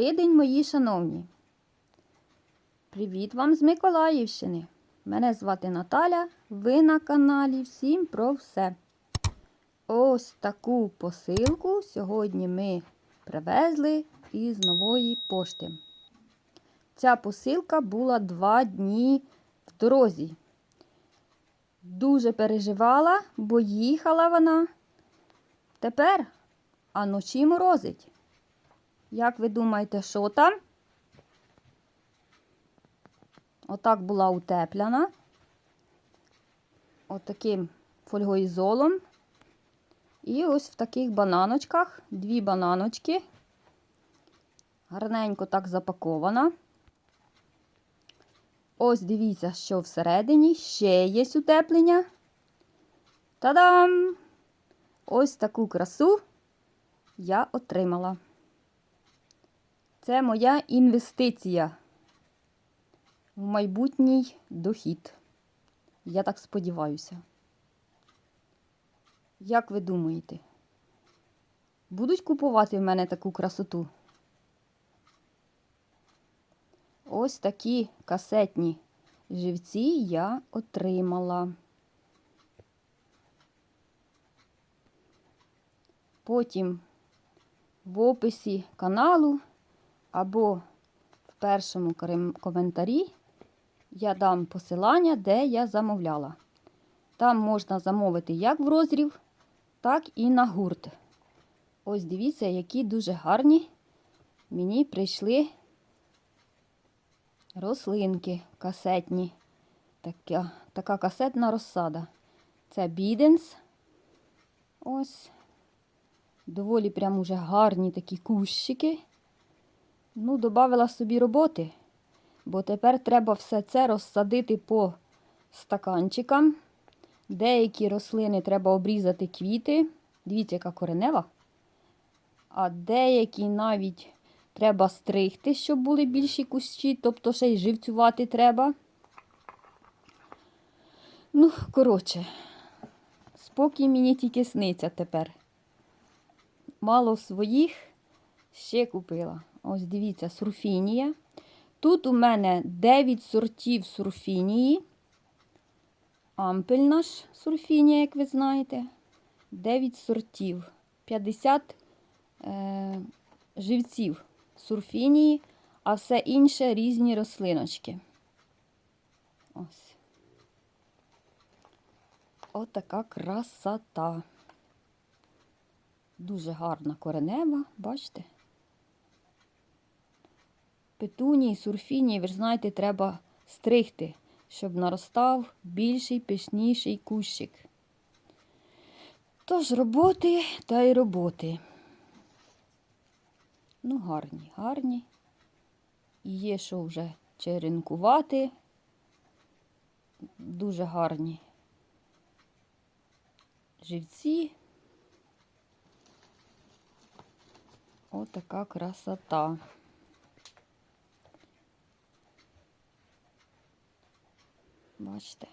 Добрий день, мої шановні. Привіт вам з Миколаївщини. Мене звати Наталя. Ви на каналі Всім про все. Ось таку посилку сьогодні ми привезли із нової пошти. Ця посилка була два дні в дорозі. Дуже переживала, бо їхала вона. Тепер, а ночі морозить. Як ви думаєте, що там? Отак була утепляна. Отаким фольгоізолом. І ось в таких бананочках, дві бананочки. Гарненько так запакована. Ось дивіться, що всередині ще є утеплення. Та-дам! Ось таку красу я отримала. Це моя інвестиція в майбутній дохід. Я так сподіваюся. Як ви думаєте, будуть купувати в мене таку красоту? Ось такі касетні живці я отримала. Потім в описі каналу або в першому коментарі я дам посилання, де я замовляла. Там можна замовити як в розрів, так і на гурт. Ось дивіться, які дуже гарні мені прийшли рослинки касетні. Така, така касетна розсада. Це біденс. Ось. Доволі прям уже гарні такі кущики. Ну, додала собі роботи, бо тепер треба все це розсадити по стаканчикам. Деякі рослини треба обрізати квіти. Дивіться, яка коренева. А деякі навіть треба стригти, щоб були більші кущі, тобто ще й живцювати треба. Ну, коротше, спокій мені тільки сниться тепер. Мало своїх ще купила. Ось дивіться, сурфінія. Тут у мене 9 сортів сурфінії. Ампель наш сурфінія, як ви знаєте. 9 сортів. 50 е, живців сурфінії, а все інше різні рослиночки. Ось. Отака красота. Дуже гарна коренева, бачите? Петунії, сурфінії, ви ж знаєте, треба стригти, щоб наростав більший, пишніший кущик. Тож роботи та й роботи. Ну, гарні, гарні. І є що вже черенкувати. Дуже гарні живці. Отака красота. Бачите,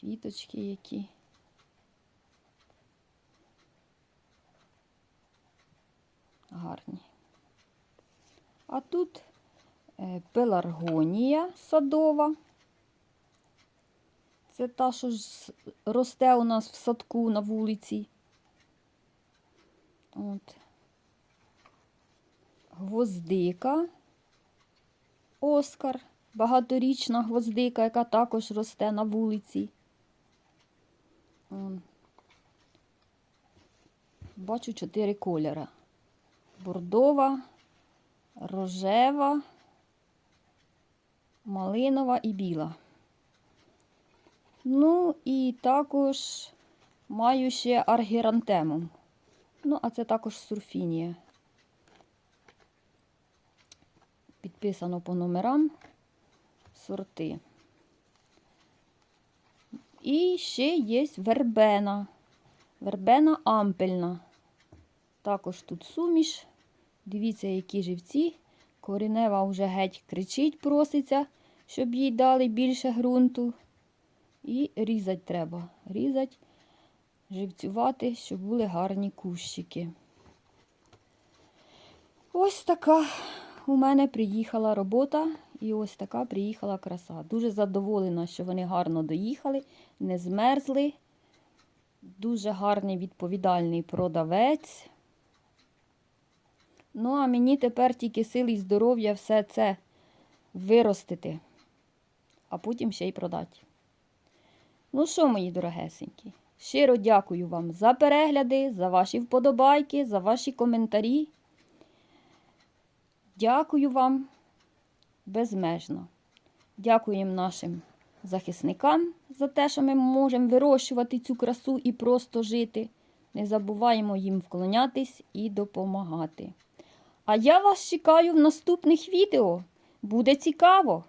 квіточки які. Гарні. А тут е, пеларгонія садова. Це та, що росте у нас в садку на вулиці. От. Гвоздика, Оскар багаторічна гвоздика, яка також росте на вулиці. Бачу чотири кольори. Бордова, рожева, малинова і біла. Ну, і також маю ще аргірантему. Ну, а це також сурфінія. Підписано по номерам сорти. І ще є вербена. Вербена ампельна. Також тут суміш. Дивіться, які живці. Коренева вже геть кричить, проситься, щоб їй дали більше ґрунту. І різати треба. Різати, живцювати, щоб були гарні кущики. Ось така у мене приїхала робота і ось така приїхала краса. Дуже задоволена, що вони гарно доїхали, не змерзли. Дуже гарний відповідальний продавець. Ну, а мені тепер тільки сили і здоров'я все це виростити, а потім ще й продати. Ну що, мої дорогесенькі, щиро дякую вам за перегляди, за ваші вподобайки, за ваші коментарі. Дякую вам безмежно. Дякуємо нашим захисникам за те, що ми можемо вирощувати цю красу і просто жити. Не забуваємо їм вклонятись і допомагати. А я вас чекаю в наступних відео. Буде цікаво!